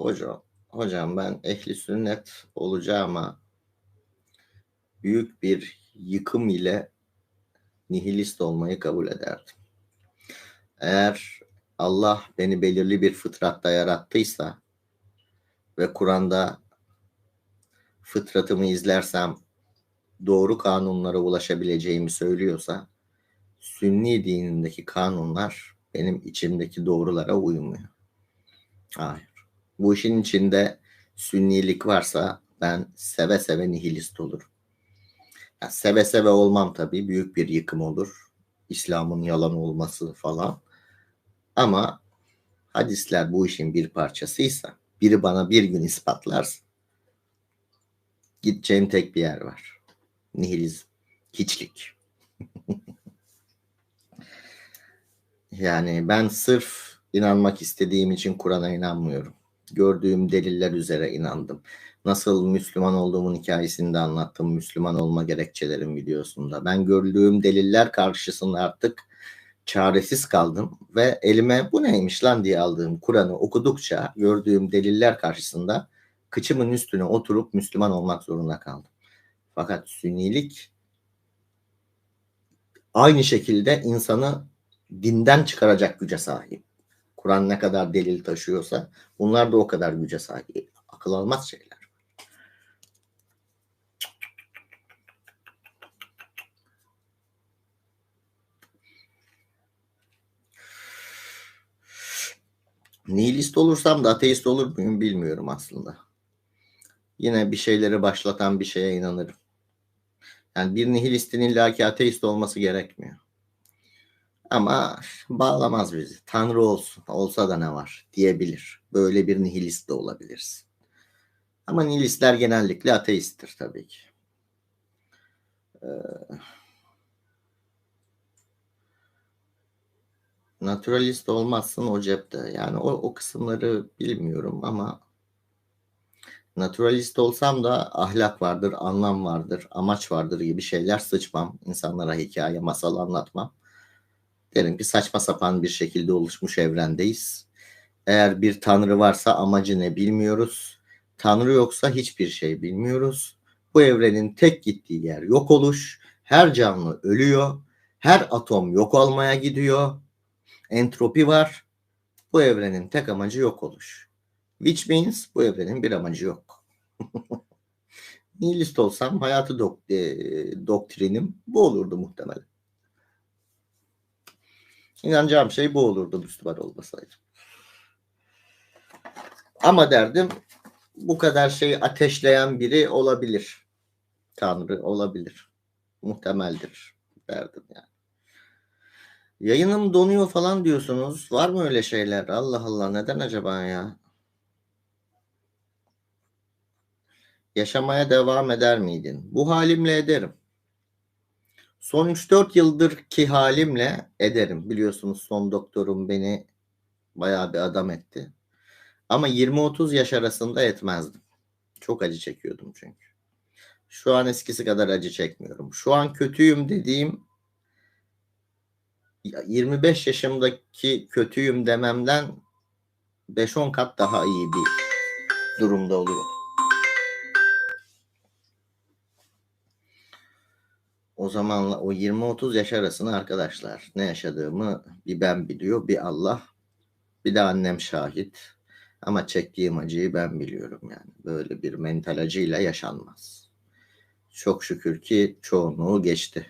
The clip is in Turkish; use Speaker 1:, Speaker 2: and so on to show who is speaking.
Speaker 1: Hocam, hocam ben ehli sünnet olacağıma büyük bir yıkım ile nihilist olmayı kabul ederdim. Eğer Allah beni belirli bir fıtratta yarattıysa ve Kur'an'da fıtratımı izlersem doğru kanunlara ulaşabileceğimi söylüyorsa Sünni dinindeki kanunlar benim içimdeki doğrulara uymuyor. Hayır. Bu işin içinde sünnilik varsa ben seve seve nihilist olurum. Yani seve seve olmam tabii büyük bir yıkım olur. İslam'ın yalan olması falan. Ama hadisler bu işin bir parçasıysa biri bana bir gün ispatlarsa gideceğim tek bir yer var. Nihilizm. Hiçlik. yani ben sırf inanmak istediğim için Kur'an'a inanmıyorum. Gördüğüm deliller üzere inandım. Nasıl Müslüman olduğumun hikayesini de anlattım. Müslüman olma gerekçelerim videosunda. Ben gördüğüm deliller karşısında artık çaresiz kaldım ve elime bu neymiş lan diye aldığım Kur'an'ı okudukça gördüğüm deliller karşısında kıçımın üstüne oturup Müslüman olmak zorunda kaldım. Fakat sünnilik aynı şekilde insanı dinden çıkaracak güce sahip. Kur'an ne kadar delil taşıyorsa bunlar da o kadar güce sahip. Akıl almaz şeyler. Nihilist olursam da ateist olur muyum bilmiyorum aslında. Yine bir şeyleri başlatan bir şeye inanırım. Yani bir nihilistin illaki ateist olması gerekmiyor. Ama bağlamaz bizi. Tanrı olsun, olsa da ne var diyebilir. Böyle bir nihilist de olabiliriz. Ama nihilistler genellikle ateisttir tabii ki. Ee, naturalist olmazsın o cepte. Yani o, o kısımları bilmiyorum ama naturalist olsam da ahlak vardır, anlam vardır, amaç vardır gibi şeyler sıçmam. İnsanlara hikaye, masal anlatmam. Derim ki saçma sapan bir şekilde oluşmuş evrendeyiz. Eğer bir tanrı varsa amacı ne bilmiyoruz. Tanrı yoksa hiçbir şey bilmiyoruz. Bu evrenin tek gittiği yer yok oluş. Her canlı ölüyor. Her atom yok olmaya gidiyor. Entropi var. Bu evrenin tek amacı yok oluş. Which means bu evrenin bir amacı yok. Nihilist olsam hayatı dok e, doktrinim bu olurdu muhtemelen. İnanacağım şey bu olurdu Müslüman olmasaydı. Ama derdim bu kadar şeyi ateşleyen biri olabilir. Tanrı olabilir. Muhtemeldir derdim yani. Yayınım donuyor falan diyorsunuz. Var mı öyle şeyler? Allah Allah neden acaba ya? Yaşamaya devam eder miydin? Bu halimle ederim. Son 3-4 yıldır ki halimle ederim. Biliyorsunuz son doktorum beni bayağı bir adam etti. Ama 20-30 yaş arasında etmezdim. Çok acı çekiyordum çünkü. Şu an eskisi kadar acı çekmiyorum. Şu an kötüyüm dediğim 25 yaşımdaki kötüyüm dememden 5-10 kat daha iyi bir durumda oluyor. Zamanla o 20-30 yaş arasını arkadaşlar ne yaşadığımı bir ben biliyor bir Allah bir de annem şahit. Ama çektiğim acıyı ben biliyorum yani. Böyle bir mental acıyla yaşanmaz. Çok şükür ki çoğunluğu geçti.